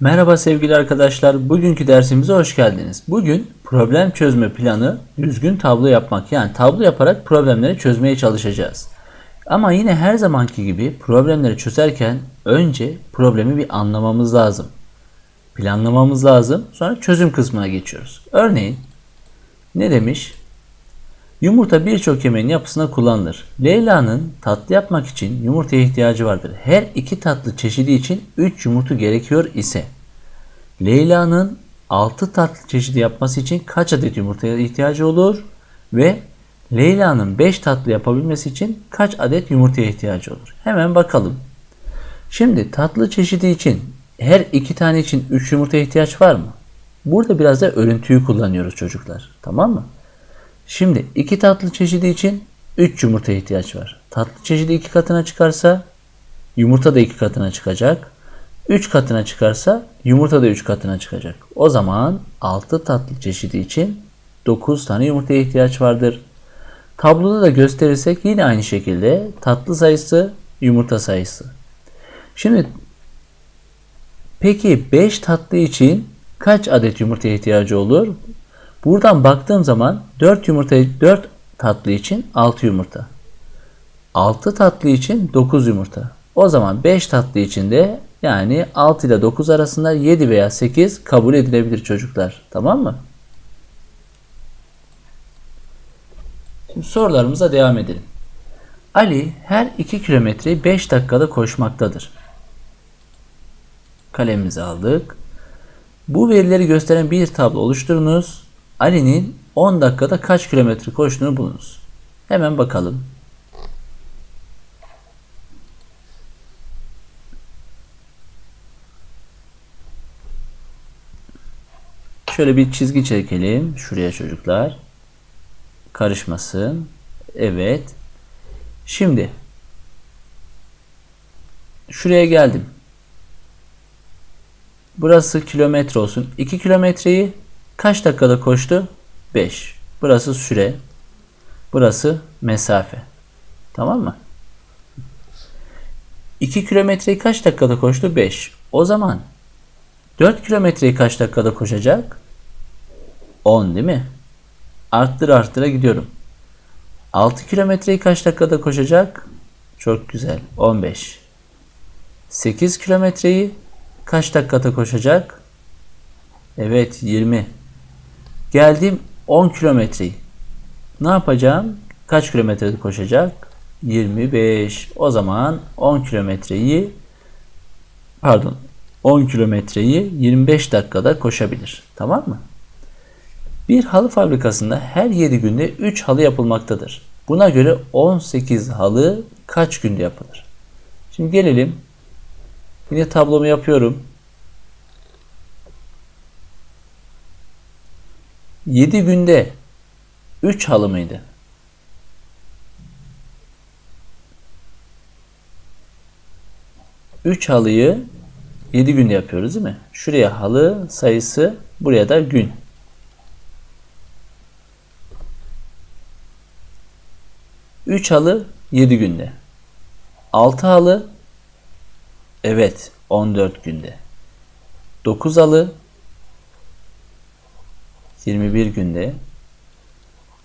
Merhaba sevgili arkadaşlar. Bugünkü dersimize hoş geldiniz. Bugün problem çözme planı düzgün tablo yapmak. Yani tablo yaparak problemleri çözmeye çalışacağız. Ama yine her zamanki gibi problemleri çözerken önce problemi bir anlamamız lazım. Planlamamız lazım. Sonra çözüm kısmına geçiyoruz. Örneğin ne demiş? Yumurta birçok yemeğin yapısına kullanılır. Leyla'nın tatlı yapmak için yumurtaya ihtiyacı vardır. Her iki tatlı çeşidi için 3 yumurta gerekiyor ise Leyla'nın 6 tatlı çeşidi yapması için kaç adet yumurtaya ihtiyacı olur? Ve Leyla'nın 5 tatlı yapabilmesi için kaç adet yumurtaya ihtiyacı olur? Hemen bakalım. Şimdi tatlı çeşidi için her iki tane için 3 yumurtaya ihtiyaç var mı? Burada biraz da örüntüyü kullanıyoruz çocuklar. Tamam mı? Şimdi iki tatlı çeşidi için 3 yumurta ihtiyaç var. Tatlı çeşidi iki katına çıkarsa yumurta da iki katına çıkacak. 3 katına çıkarsa yumurta da 3 katına çıkacak. O zaman 6 tatlı çeşidi için 9 tane yumurtaya ihtiyaç vardır. Tabloda da gösterirsek yine aynı şekilde tatlı sayısı yumurta sayısı. Şimdi peki 5 tatlı için kaç adet yumurtaya ihtiyacı olur? Buradan baktığım zaman 4 yumurta 4 tatlı için 6 yumurta. 6 tatlı için 9 yumurta. O zaman 5 tatlı için de yani 6 ile 9 arasında 7 veya 8 kabul edilebilir çocuklar. Tamam mı? Şimdi sorularımıza devam edelim. Ali her 2 kilometreyi 5 dakikada koşmaktadır. Kalemimizi aldık. Bu verileri gösteren bir tablo oluşturunuz. Ali'nin 10 dakikada kaç kilometre koştuğunu bulunuz. Hemen bakalım. Şöyle bir çizgi çekelim. Şuraya çocuklar. Karışmasın. Evet. Şimdi şuraya geldim. Burası kilometre olsun. 2 kilometreyi kaç dakikada koştu? 5. Burası süre. Burası mesafe. Tamam mı? 2 kilometreyi kaç dakikada koştu? 5. O zaman 4 kilometreyi kaç dakikada koşacak? 10 değil mi? Arttır arttıra gidiyorum. 6 kilometreyi kaç dakikada koşacak? Çok güzel. 15. 8 kilometreyi kaç dakikada koşacak? Evet 20. Geldim 10 kilometreyi. Ne yapacağım? Kaç kilometrede koşacak? 25. O zaman 10 kilometreyi pardon 10 kilometreyi 25 dakikada koşabilir. Tamam mı? Bir halı fabrikasında her 7 günde 3 halı yapılmaktadır. Buna göre 18 halı kaç günde yapılır? Şimdi gelelim. Yine tablomu yapıyorum. 7 günde 3 halı mıydı? Üç halıyı 7 günde yapıyoruz değil mi? Şuraya halı sayısı, buraya da gün. Üç halı 7 günde. 6 halı evet 14 günde. 9 halı 21 günde.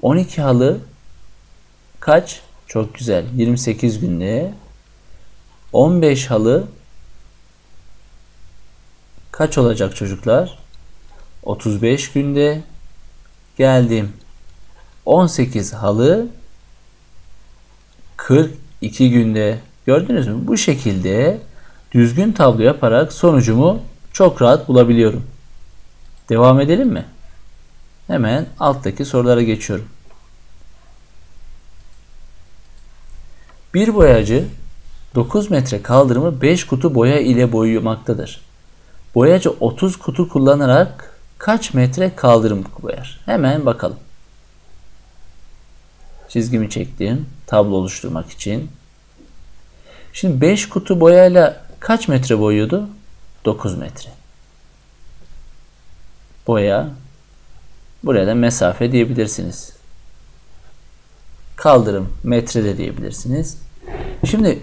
12 halı kaç? Çok güzel. 28 günde. 15 halı kaç olacak çocuklar? 35 günde. Geldim. 18 halı 42 günde. Gördünüz mü? Bu şekilde düzgün tablo yaparak sonucumu çok rahat bulabiliyorum. Devam edelim mi? Hemen alttaki sorulara geçiyorum. Bir boyacı 9 metre kaldırımı 5 kutu boya ile boyamaktadır. Boyacı 30 kutu kullanarak kaç metre kaldırım boyar? Hemen bakalım. Çizgimi çektim tablo oluşturmak için. Şimdi 5 kutu boyayla kaç metre boyuyordu? 9 metre. Boya Buraya da mesafe diyebilirsiniz. Kaldırım metre de diyebilirsiniz. Şimdi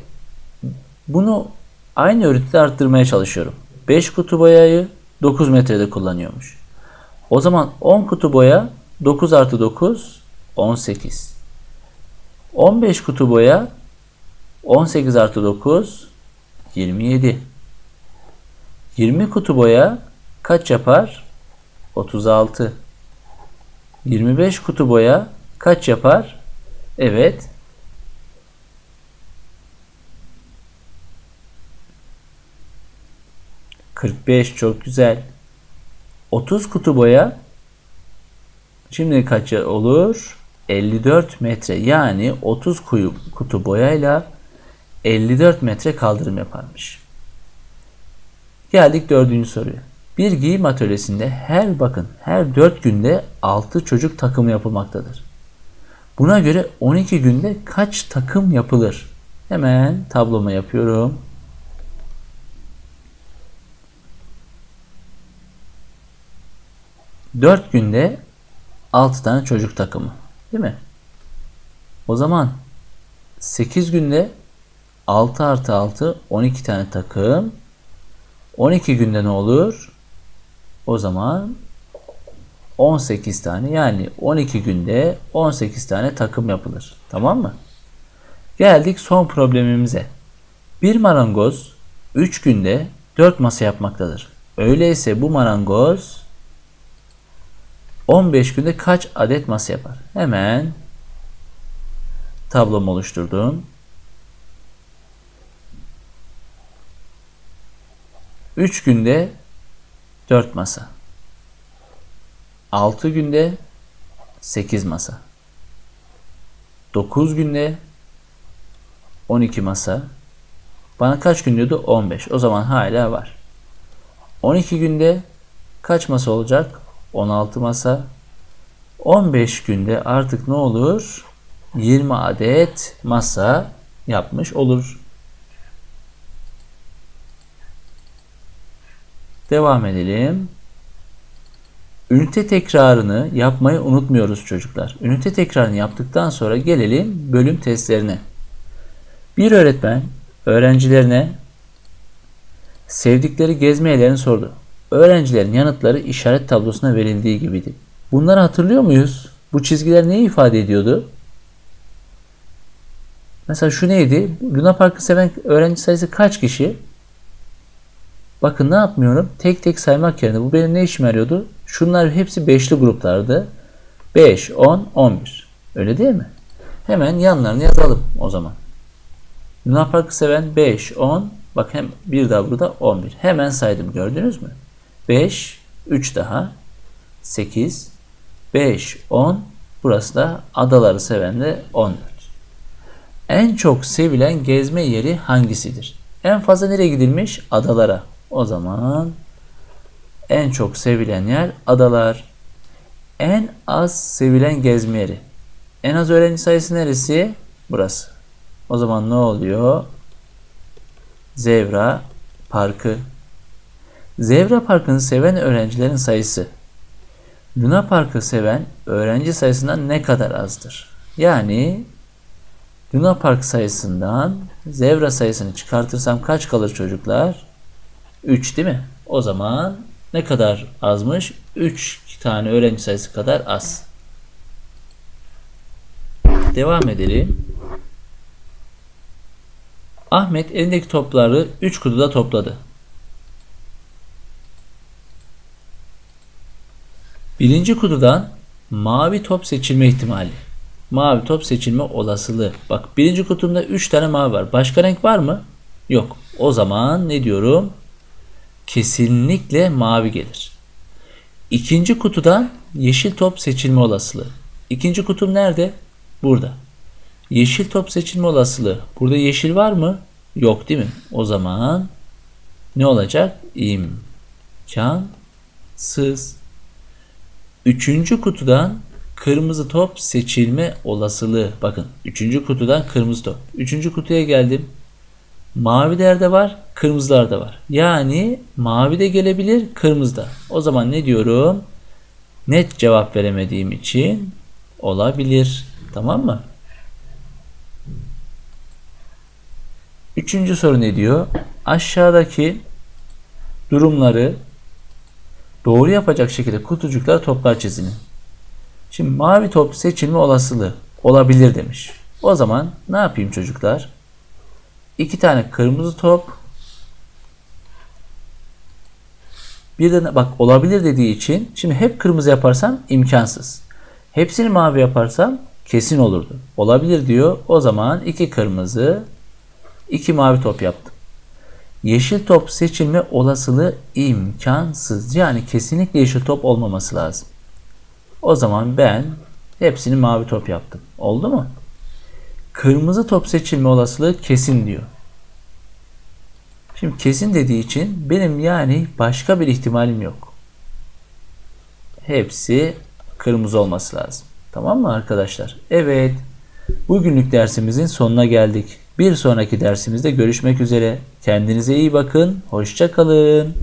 bunu aynı örüntüde arttırmaya çalışıyorum. 5 kutu boyayı 9 metrede kullanıyormuş. O zaman 10 kutu boya 9 artı 9 18. 15 kutu boya 18 artı 9 27. 20 kutu boya kaç yapar? 36. 25 kutu boya kaç yapar? Evet. Kırk beş çok güzel. 30 kutu boya şimdi kaç olur? 54 metre yani 30 kuyu, kutu boyayla 54 metre kaldırım yaparmış. Geldik dördüncü soruya. Bir giyim atölyesinde her bakın her 4 günde 6 çocuk takımı yapılmaktadır. Buna göre 12 günde kaç takım yapılır? Hemen tabloma yapıyorum. Dört günde 6 tane çocuk takımı. Değil mi? O zaman 8 günde 6 artı 6 12 tane takım. 12 günde ne olur? O zaman 18 tane yani 12 günde 18 tane takım yapılır. Tamam mı? Geldik son problemimize. Bir marangoz 3 günde 4 masa yapmaktadır. Öyleyse bu marangoz 15 günde kaç adet masa yapar? Hemen tablomu oluşturdum. 3 günde 4 masa. 6 günde 8 masa. 9 günde 12 masa. Bana kaç gün diyordu? 15. O zaman hala var. 12 günde kaç masa olacak? 16 masa. 15 günde artık ne olur? 20 adet masa yapmış olur. Devam edelim. Ünite tekrarını yapmayı unutmuyoruz çocuklar. Ünite tekrarını yaptıktan sonra gelelim bölüm testlerine. Bir öğretmen öğrencilerine sevdikleri gezme yerlerini sordu. Öğrencilerin yanıtları işaret tablosuna verildiği gibiydi. Bunları hatırlıyor muyuz? Bu çizgiler neyi ifade ediyordu? Mesela şu neydi? Luna Park'ı seven öğrenci sayısı kaç kişi? Bakın ne yapmıyorum? Tek tek saymak yerine bu benim ne işime yarıyordu? Şunlar hepsi beşli gruplardı. 5, 10, 11. Öyle değil mi? Hemen yanlarını yazalım o zaman. Luna Park'ı seven 5, 10, bak hem bir daha burada 11. Hemen saydım gördünüz mü? 5, 3 daha, 8, 5, 10, burası da adaları seven de 14. En çok sevilen gezme yeri hangisidir? En fazla nereye gidilmiş? Adalara. O zaman en çok sevilen yer adalar. En az sevilen gezme yeri. En az öğrenci sayısı neresi? Burası. O zaman ne oluyor? Zevra Parkı. Zevra Parkı'nı seven öğrencilerin sayısı Luna Park'ı seven öğrenci sayısından ne kadar azdır? Yani Luna Park sayısından Zevra sayısını çıkartırsam kaç kalır çocuklar? 3 değil mi? O zaman ne kadar azmış? 3 tane öğrenci sayısı kadar az. Devam edelim. Ahmet elindeki topları 3 kutuda topladı. Birinci kutudan mavi top seçilme ihtimali. Mavi top seçilme olasılığı. Bak birinci kutumda 3 tane mavi var. Başka renk var mı? Yok. O zaman ne diyorum? Kesinlikle mavi gelir. İkinci kutudan yeşil top seçilme olasılığı. İkinci kutum nerede? Burada. Yeşil top seçilme olasılığı. Burada yeşil var mı? Yok değil mi? O zaman ne olacak? İmkansız. Üçüncü kutudan kırmızı top seçilme olasılığı. Bakın üçüncü kutudan kırmızı top. Üçüncü kutuya geldim. Maviler de var, kırmızılar da var. Yani mavi de gelebilir, kırmızı da. O zaman ne diyorum? Net cevap veremediğim için olabilir. Tamam mı? Üçüncü soru ne diyor? Aşağıdaki durumları doğru yapacak şekilde kutucuklara toplar çizinin. Şimdi mavi top seçilme olasılığı olabilir demiş. O zaman ne yapayım çocuklar? İki tane kırmızı top bir de bak olabilir dediği için şimdi hep kırmızı yaparsam imkansız. Hepsini mavi yaparsam kesin olurdu. Olabilir diyor. O zaman iki kırmızı, iki mavi top yaptım. Yeşil top seçilme olasılığı imkansız. Yani kesinlikle yeşil top olmaması lazım. O zaman ben hepsini mavi top yaptım. Oldu mu? Kırmızı top seçilme olasılığı kesin diyor. Şimdi kesin dediği için benim yani başka bir ihtimalim yok. Hepsi kırmızı olması lazım. Tamam mı arkadaşlar? Evet. Bugünlük dersimizin sonuna geldik. Bir sonraki dersimizde görüşmek üzere. Kendinize iyi bakın. Hoşça kalın.